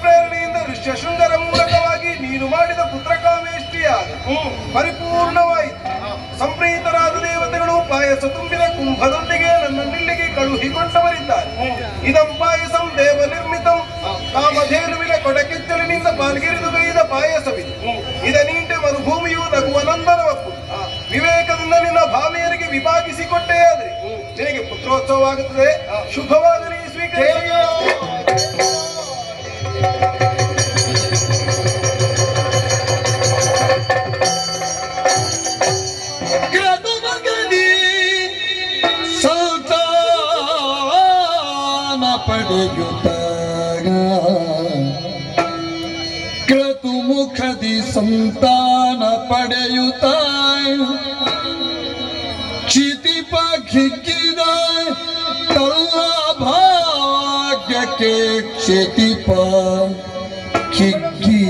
ಪ್ರೇರಣೆಯಿಂದ ಋಷ್ಯ ಶೃಂಗರ ಮೂಲಕವಾಗಿ ನೀನು ಮಾಡಿದ ಪುತ್ರಕಾಮೇಷ್ಟಿಯಾದ ಪರಿಪೂರ್ಣವಾಯಿತು. ಸಂಪ್ರೀತರಾದ ದೇವತೆಗಳು ಪಾಯಸ ತುಂಬಿದ ಕುಂಭದೊಂದಿಗೆ ನನ್ನನ್ನಿಲ್ಲಿಗೆ ಕಳುಹಿಕೊಂಡವರಿದ್ದಾರೆ. ಇದಂ ಪಾಯಸಂ ದೇವ ನಿರ್ಮಿತಂ ಕಾಮಧೇನುವಿನ ಕೊಡಕೆಚ್ಚಲಿನಿಂದ ಪಾಲ್ಗೆರಿದು ಗೈದ ಪಾಯಸವಿದೆ. ಇದನೀಂಟೆ ಮರುಭೂಮಿಯು ನಗುವ ನಂದನವಕ್ಕೂ ವಿವೇಕದಿಂದ ನಿನ್ನ ಭಾಮಿಯರಿಗೆ ವಿಭಾಗಿಸಿಕೊಟ್ಟೇ ಆದ್ರೆ. ನಿನಗೆ ಪುತ್ರೋತ್ಸವ ಆಗುತ್ತದೆ ಶುಭವಾಗಲಿ ಸ್ವೀಕರಿಸಿ. চিতি পাখি কি কল্লা ভাগ্যকে চিতি পাখি কি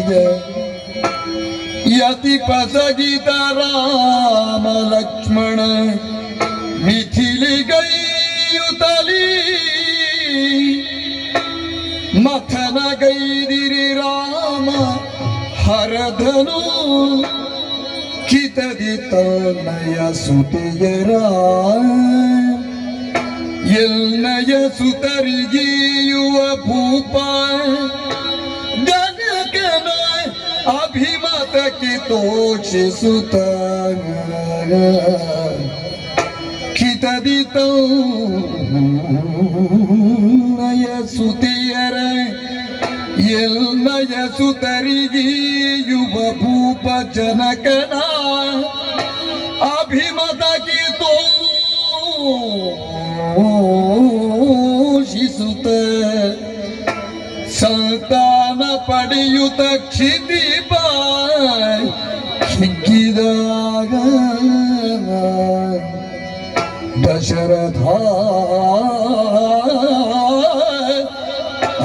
यति प्रसजित राम लक्ष्मण मिथिली गैयुतली मथन गैदिरि राम हरधनु ಕಿತದಿ ತನ್ನಯ ಸುತಿಯರ ಎಲ್ನಯ ಸುತರಿಗಿಯುವ ಭೂಪ ಜನಕನ ಅಭಿಮತಕ್ಕೆ ತೋಷಿಸುತ್ತ ಕಿತದಿ ನಯ ಎಲ್ನಯ ಸುತರಿಗೀಯುವ ಭೂಪ ಜನಕನ ಅಭಿಮತ ಅಭಿಮತಕ್ಕೆ ಶಿಸುತ ಸಂತಾನ ಪಡೆಯುತ ಕ್ಷಿದೀಪ ಸಿಕ್ಕಿದಾಗ ದಶರಥ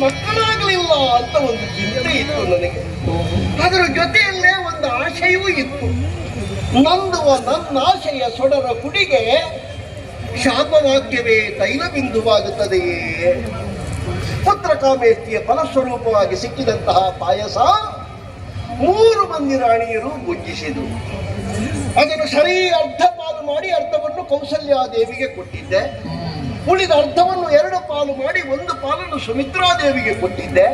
ಮಕ್ಕಳಾಗಲಿಲ್ಲ ಅಂತ ಒಂದು ಚಿಂತೆ ಇತ್ತು ನನಗೆ. ಅದರ ಜೊತೆಯಲ್ಲೇ ಒಂದು ಆಶಯವೂ ಇತ್ತು. ನಂದುವ ನನ್ನ ಆಶೆಯ ಸೊಡರ ಕುಡಿಗೆ ಶಾಪವಾಕ್ಯವೇ ತೈಲ ಬಿಂದುವಾಗುತ್ತದೆಯೇ? ಪುತ್ರಕಾಮೇಷ್ಟಿಯ ಫಲಸ್ವರೂಪವಾಗಿ ಸಿಕ್ಕಿದಂತಹ ಪಾಯಸ ಮೂರು ಮಂದಿ ರಾಣಿಯರು ಗುಜ್ಜಿಸಿದರು ಅದನ್ನು ಸರಿ ಅರ್ಧ ಪಾಲು ಮಾಡಿ ಅರ್ಥವನ್ನು ಕೌಸಲ್ಯಾದೇವಿಗೆ ಕೊಟ್ಟಿದ್ದೆ. ಉಳಿದ ಅರ್ಧವನ್ನು ಎರಡು ಪಾಲು ಮಾಡಿ ಒಂದು ಪಾಲನ್ನು ಸುಮಿತ್ರಾದೇವಿಗೆ ಕೊಟ್ಟಿದ್ದೆ.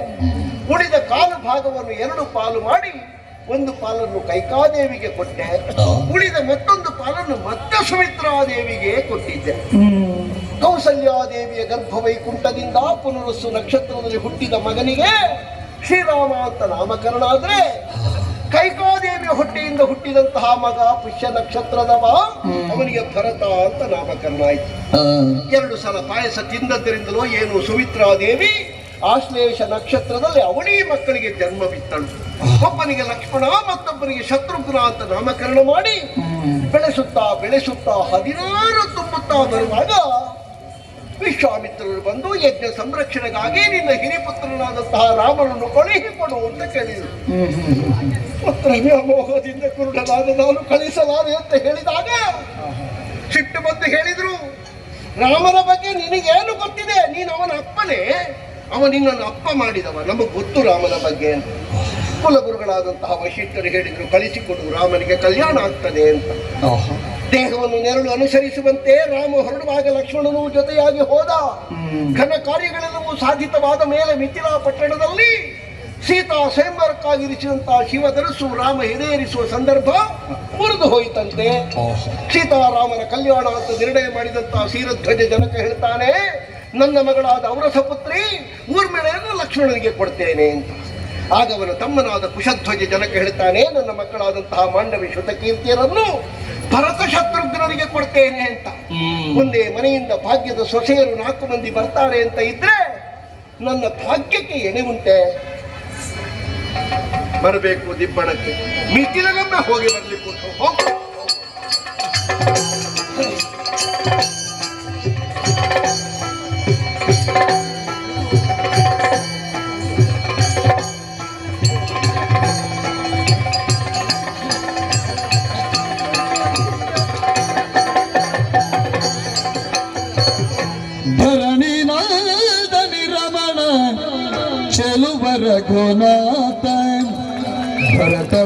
ಉಳಿದ ಕಾಲು ಭಾಗವನ್ನು ಎರಡು ಪಾಲು ಮಾಡಿ ಒಂದು ಪಾಲನ್ನು ಕೈಕಾದೇವಿಗೆ ಕೊಟ್ಟೆ. ಉಳಿದ ಮತ್ತೊಂದು ಪಾಲನ್ನು ಮತ್ತೆ ಸುಮಿತ್ರಾದೇವಿಗೆ ಕೊಟ್ಟಿದ್ದೆ. ಕೌಸಲ್ಯಾದೇವಿಯ ಗರ್ಭ ವೈಕುಂಠದಿಂದ ಪುನರುಸ್ಸು ನಕ್ಷತ್ರದಲ್ಲಿ ಹುಟ್ಟಿದ ಮಗನಿಗೆ ಶ್ರೀರಾಮ ಅಂತ ನಾಮಕರಣ ಆದ್ರೆ ಕೈಕಾದೇವಿಯ ಹೊಟ್ಟೆಯಿಂದ ಹುಟ್ಟಿದಂತಹ ಮಗ ಪುಷ್ಯ ನಕ್ಷತ್ರದವ ಅವನಿಗೆ ಭರತ ಅಂತ ನಾಮಕರಣ ಆಯ್ತು. ಎರಡು ಸಲ ಪಾಯಸ ತಿಂದದ್ದರಿಂದಲೋ ಏನು ಸುಮಿತ್ರಾದೇವಿ ಆಶ್ಲೇಷ ನಕ್ಷತ್ರದಲ್ಲಿ ಅವಳಿ ಮಕ್ಕಳಿಗೆ ಜನ್ಮ ಬಿತ್ತಳು. ಒಬ್ಬನಿಗೆ ಲಕ್ಷ್ಮಣ ಮತ್ತೊಬ್ಬನಿಗೆ ಶತ್ರುಘ್ನ ಅಂತ ನಾಮಕರಣ ಮಾಡಿ ಬೆಳೆಸುತ್ತಾ ಬೆಳೆಸುತ್ತಾ ಹದಿನಾರು ತುಂಬುತ್ತಾ ಬರುವಾಗ ವಿಶ್ವಾಮಿತ್ರರು ಬಂದು ಯಜ್ಞ ಸಂರಕ್ಷಣೆಗಾಗಿ ನಿನ್ನ ಹಿರಿಪುತ್ರನಾದಂತಹ ರಾಮನನ್ನು ಕಳುಹಿಸಿಕೊಡು ಅಂತ ಕೇಳಿದರು. ಪುತ್ರ ವ್ಯಾಮೋಹದಿಂದ ಕುರುಡನಾದ ನಾನು ಕಳಿಸಲಾರೆ ಅಂತ ಹೇಳಿದಾಗ ಸಿಟ್ಟು ಬಂದು ಹೇಳಿದ್ರು, ರಾಮನ ಬಗ್ಗೆ ನಿನಗೇನು ಗೊತ್ತಿದೆ? ನೀನು ಅವನ ಅಪ್ಪನೇ. ಅವ ನಿನ್ನನ್ನು ಅಪ್ಪ ಮಾಡಿದವ. ನಮಗೆ ಗೊತ್ತು ರಾಮನ ಬಗ್ಗೆ ಅಂತ. ಕುಲಗುರುಗಳಾದಂತಹ ವಶಿಷ್ಠರು ಹೇಳಿದ್ರು, ಕಳಿಸಿಕೊಡು, ರಾಮನಿಗೆ ಕಲ್ಯಾಣ ಆಗ್ತದೆ ಅಂತ. ದೇಹವನ್ನು ನೆರಳು ಅನುಸರಿಸುವಂತೆ ರಾಮ ಹೊರಡುವಾಗ ಲಕ್ಷ್ಮಣನು ಜೊತೆಯಾಗಿ ಹೋದ. ಘನ ಕಾರ್ಯಗಳೆಲ್ಲವೂ ಸಾಧಿತವಾದ ಮೇಲೆ ಮಿಥಿಲಾ ಪಟ್ಟಣದಲ್ಲಿ ಸೀತಾ ಸ್ವಯಂವರಕ್ಕಾಗಿರಿಸಿದಂತಹ ಶಿವಧನಸ್ಸು ರಾಮ ಹಿರಿಯರಿಸುವ ಸಂದರ್ಭ ಮುರಿದು ಹೋಯಿತಂತೆ. ಸೀತಾರಾಮನ ಕಲ್ಯಾಣ ಅಂತ ನಿರ್ಣಯ ಮಾಡಿದಂತಹ ಕ್ಷೀರಧ್ವಜ ಜನಕ ಹೇಳ್ತಾನೆ ನನ್ನ ಮಗಳಾದ ಔರಸ ಪುತ್ರಿ ಊರ್ಮಿಳೆಯನ್ನು ಲಕ್ಷ್ಮಣನಿಗೆ ಕೊಡ್ತೇನೆ ಅಂತ. ಆಗ ಅವನ ತಮ್ಮನಾದ ಕುಶಧ್ವಜ ಜನಕ ಹೇಳ್ತಾನೆ ನನ್ನ ಮಕ್ಕಳಾದಂತಹ ಮಾಂಡವಿ ಶ್ರುತಕೀರ್ತಿಯರನ್ನು ಭರತ ಶತ್ರುಘ್ನರಿಗೆ ಕೊಡ್ತೇನೆ ಅಂತ ಮುಂದೆ ಮನೆಯಿಂದ ಭಾಗ್ಯದ ಸೊಸೆಯರು ನಾಲ್ಕು ಮಂದಿ ಬರ್ತಾರೆ ಅಂತ ಇದ್ರೆ ನನ್ನ ಭಾಗ್ಯಕ್ಕೆ ಎಣೆ ಉಂಟೆ ಬರಬೇಕು ದಿಬ್ಬಣಕ್ಕೆ ಮಿತಿಲಗೊಮ್ಮೆ ಹೋಗಿ ಬರ್ಲಿಕ್ಕೆ. ಹೋಗು.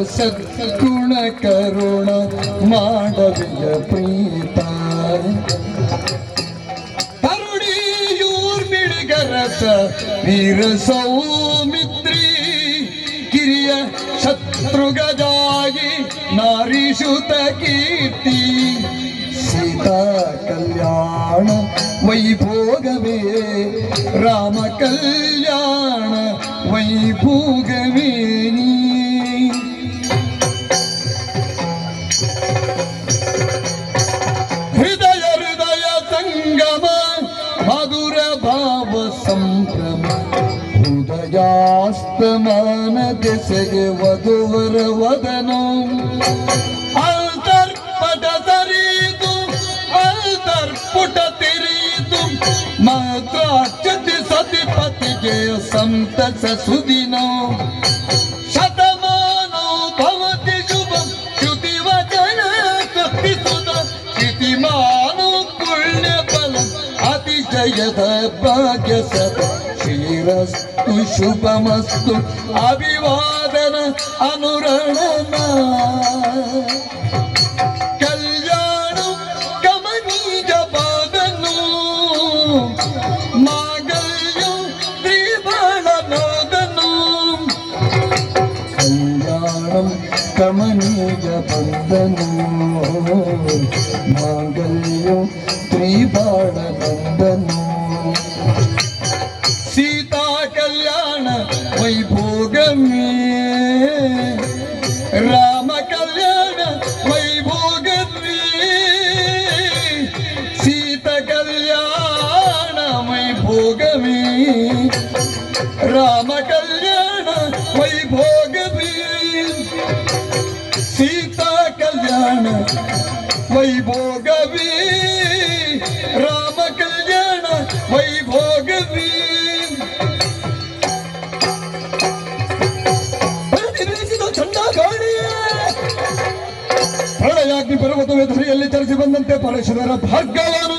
ಸದ್ಗುಣ ಕರುಣ ಮಾಡವಿಯ ಪ್ರೀತ ತರುಣಿಯೂರ್ಮಿಳಿಗರಸ ವೀರ ಸೌಮಿತ್ರಿ ಕಿರಿಯ ಶತ್ರುಗಜಾಗಿ ನಾರಿಷುತ ಕೀರ್ತಿ ಸೀತಾ ಕಲ್ಯಾಣ ವೈಭೋಗವೇ ರಾಮ ಕಲ್ಯಾಣ ವೈಭೋಗವೇ ಸಂಭ್ರಮ ಹೃದಯಾಸ್ತಮಾನ ದಿಸೆಗೆ ವಧುವರ ವದನೋ. ಅಂತರ್ಪಟ ತರೀತು ಅಂತರ್ಪುಟ ತಿರೀತು. ಮಾತ್ರಾಕ್ಷತೆ ಸತಿಪತಿಗೆ ಸಂತಸ ಸುದಿನೋ. يتباكست شيرز تشوف مست أبي وادنا أنورنا ಬಂದನು ಮಾಂಗಲ್ಯಂ ತ್ರಿಬಾಳನಂದನು ಸೀತಾ ಕಲ್ಯಾಣ ವೈಭೋಗಮೇ ರಾಮ ಕಲ್ಯಾಣ ವೈಭೋಗಮೇ ಸೀತ ಕಲ್ಯಾಣ ವೈಭೋಗಮೇ ರಾಮ ಕಲ್ಯಾಣ ವೈಭೋಗವೇ. ರಾಮ ಕಲ್ಯಾಣ ವೈಭೋಗವಿ. ಪ್ರಳಯಾಗ್ನಿ ಪರ್ವತವೇ ಧರಿಯಲ್ಲಿ ಚಲಿಸಿ ಬಂದಂತೆ ಪರಶುರರ ಭಾಗ್ಯವನ್ನು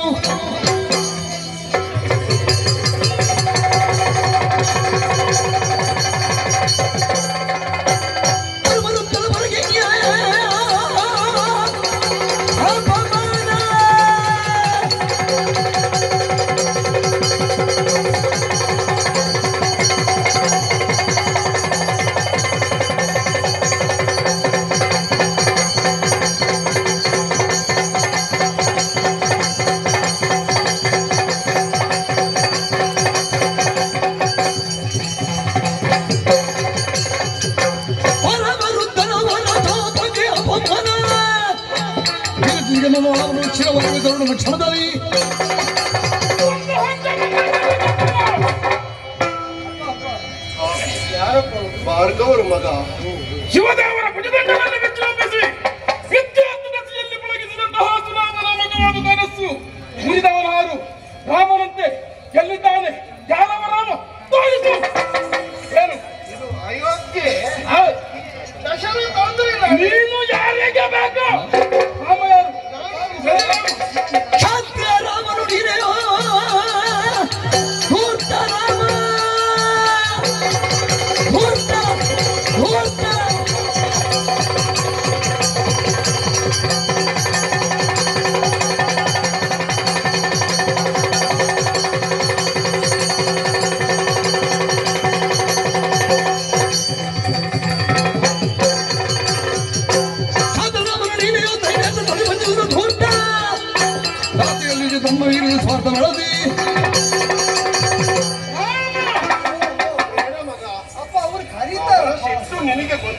ಯಾರಪ್ಪ ಭಾರ್ಗವರು ಮಗ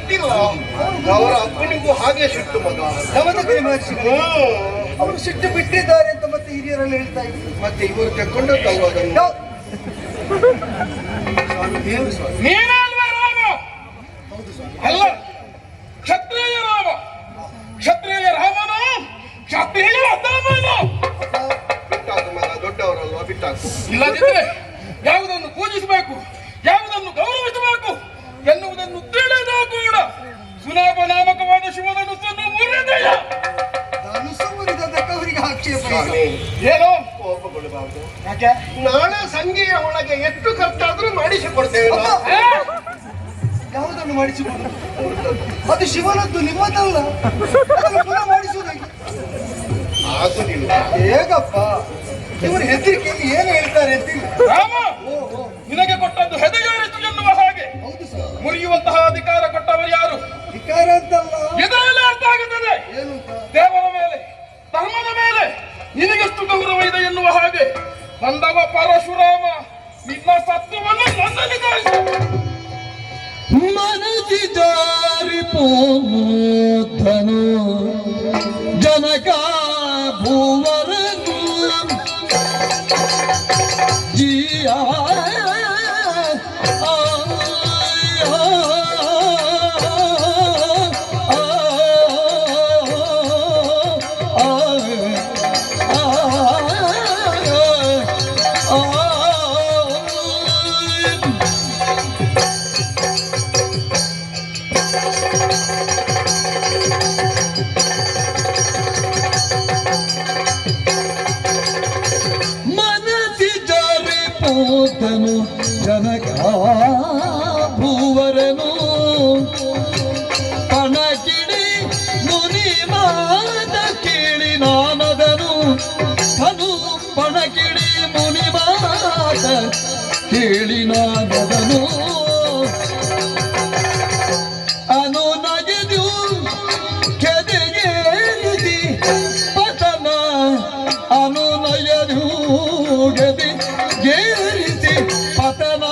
ಗೊತ್ತಿಲ್ಲ ಅವರ ಅಪ್ಪನಿಗೂ ಹಾಗೆ ಸಿಟ್ಟು ಮಗ. ಹ್ಮ್. ಅವರು ಸಿಟ್ಟು ಬಿಟ್ಟಿದ್ದಾರೆ ಅಂತ ಮತ್ತೆ ಹಿರಿಯರೆಲ್ಲ ಹೇಳ್ತಾ ಇದ್ರು. ಮತ್ತೆ ಇವರು ತೆಕ್ಕೊಂಡು ಅದನ್ನು. ಯಾವ- ಏನು ಸ್ವಾಮಿ? ನೀನೇ ಅಲ್ವೇ ರಾಮ ಅಲ್ಲ ಕ್ಷತ್ರಿಯ ರಾಮ. ಕ್ಷತ್ರಿಯ ರಾಮನು? ಕ್ಷತ್ರಿಯ ಧರ್ಮನು? ಬಿಟ್ಟಾಕು ಮಗ ದೊಡ್ಡವರಲ್ವಾ? ಬಿಟ್ಟಾಕು ಇಲ್ಲದಿದ್ದರೆ ಯಾವುದನ್ನು ಪೂಜಿಸಬೇಕು? ಸುನಾಭ ನಾಮಕವಾದ ಶಿವಧನುಸ್ಸನ್ನು ಮುರಿದೆಯ ಧನುಸ್ಸು ಮುರಿದದ್ದಕ್ಕೆ ಅವರಿಗೆ ಆಕ್ಷೇಪ ಏನೋ ಕೋಪಗೊಳ್ಳಬಾರದು. ಯಾಕೆ? ನಾಳೆ ಸಂಜೆಯ ಒಳಗೆ ಎಷ್ಟು ಖರ್ಚಾದ್ರೂ ಮಾಡಿಸಿಕೊಡ್ತೇವೆ? ಯಾವುದನ್ನು ಮಾಡಿಸಿಕೊಂಡು ಅದು ಶಿವನದ್ದು ನಿಮ್ಮದಲ್ಲ. ಪುನಃ ಮಾಡಿಸುವುದಾಗಿ ಆಗುದಿಲ್ಲ. ಹೇಗಪ್ಪ? ಇವರು ಹೆದರಿಕೆಯಲ್ಲಿ ಏನು ಹೇಳ್ತಾರೆ ರಾಮ ನಿನಗೆ ಕೊಟ್ಟದ್ದು ಹೆದೆಗಾರಿತು ಎನ್ನುವ ಹಾಗೆ. ಹೌದು ಸರ್. ಮುರಿಯುವಂತಹ ಅಧಿಕಾರ ಗೌರವ ಇದೆ ಎನ್ನುವ ಹಾಗೆ ಬಂದವ ಪರಶುರಾಮ ನಿನ್ನ ಸತ್ವವನ್ನು ನನ್ನಲ್ಲಿ ತೋರಿಸು ಮನದಿ ಜಾರಿ ಪೋಧನು ಜನಕ ಕೇಳಿ ನಾನದನು ಅನು ನಗೆದು ಕೆದೆಗೇರಿದಿ ಪತನ. ಅನುನಯದು ಗದಿ ಗೇರಿಸಿ ಪತನ.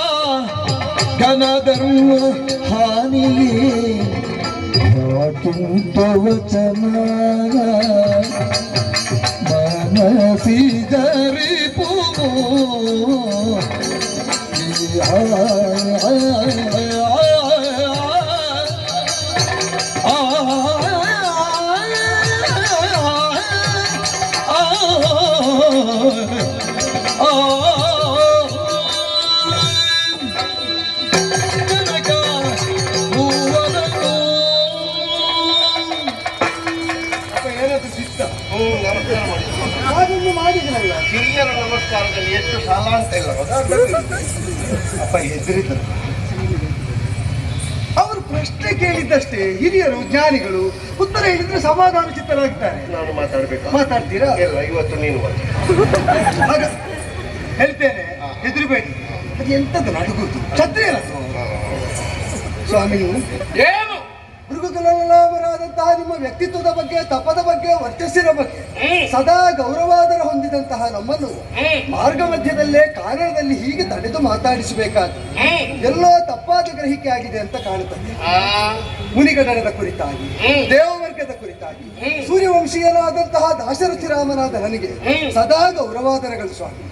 ಘನದರು ಹಾನಿ ಯಾಕಿಂತ ವಚನ. ಮನಸಿ 老老老 ಹಿರಿಯರ ನಮಸ್ಕಾರದಲ್ಲಿ ಎಷ್ಟು ಸಾಲ ಅಂತ ಇಲ್ಲ ಅಪ್ಪ ಹೆದರಿದರು. ಅವರು ಪ್ರಶ್ನೆ ಕೇಳಿದ್ದಷ್ಟೇ. ಹಿರಿಯರು ಜ್ಞಾನಿಗಳು ಉತ್ತರ ಹೇಳಿದ್ರೆ ಸಮಾಧಾನ ಚಿತ್ತರಾಗ್ತಾರೆ. ನಾನು ಮಾತಾಡ್ಬೇಕು? ಮಾತಾಡ್ತೀರಾ? ಇಲ್ಲ ಇವತ್ತು ನೀನು. ಆಗ ಹೇಳ್ತೇನೆ ಹೆದರಬೇಡಿ. ಅದು ಎಂತದ್ದು ನಡುಗುದು ಛತ್ರಿಯಲ್ಲ ಸ್ವಾಮಿ ಏನು? ಮೃಗಗಳಾದಂತಹ ನಿಮ್ಮ ವ್ಯಕ್ತಿತ್ವದ ಬಗ್ಗೆ ತಪದ ಬಗ್ಗೆ ವರ್ಚಸ್ಸಿನ ಬಗ್ಗೆ ಸದಾ ಗೌರವಾದರ ಹೊಂದಿದಂತಹ ನಮ್ಮನ್ನು ಮಾರ್ಗ ಮಧ್ಯದಲ್ಲೇ ಕಾರಣದಲ್ಲಿ ಹೀಗೆ ತಡೆದು ಮಾತಾಡಿಸಬೇಕಾದ ಎಲ್ಲೋ ತಪ್ಪಾದ ಗ್ರಹಿಕೆ ಆಗಿದೆ ಅಂತ ಕಾಣುತ್ತದೆ ಮುನಿಗಣನದ ಕುರಿತಾಗಿ ದೇವವರ್ಗದ ಕುರಿತಾಗಿ ಸೂರ್ಯವಂಶೀಯನಾದಂತಹ ದಾಶರಥಿ ರಾಮನಾದ ನನಗೆ ಸದಾ ಗೌರವಾದರಗಳು ಸ್ವಾಮಿ.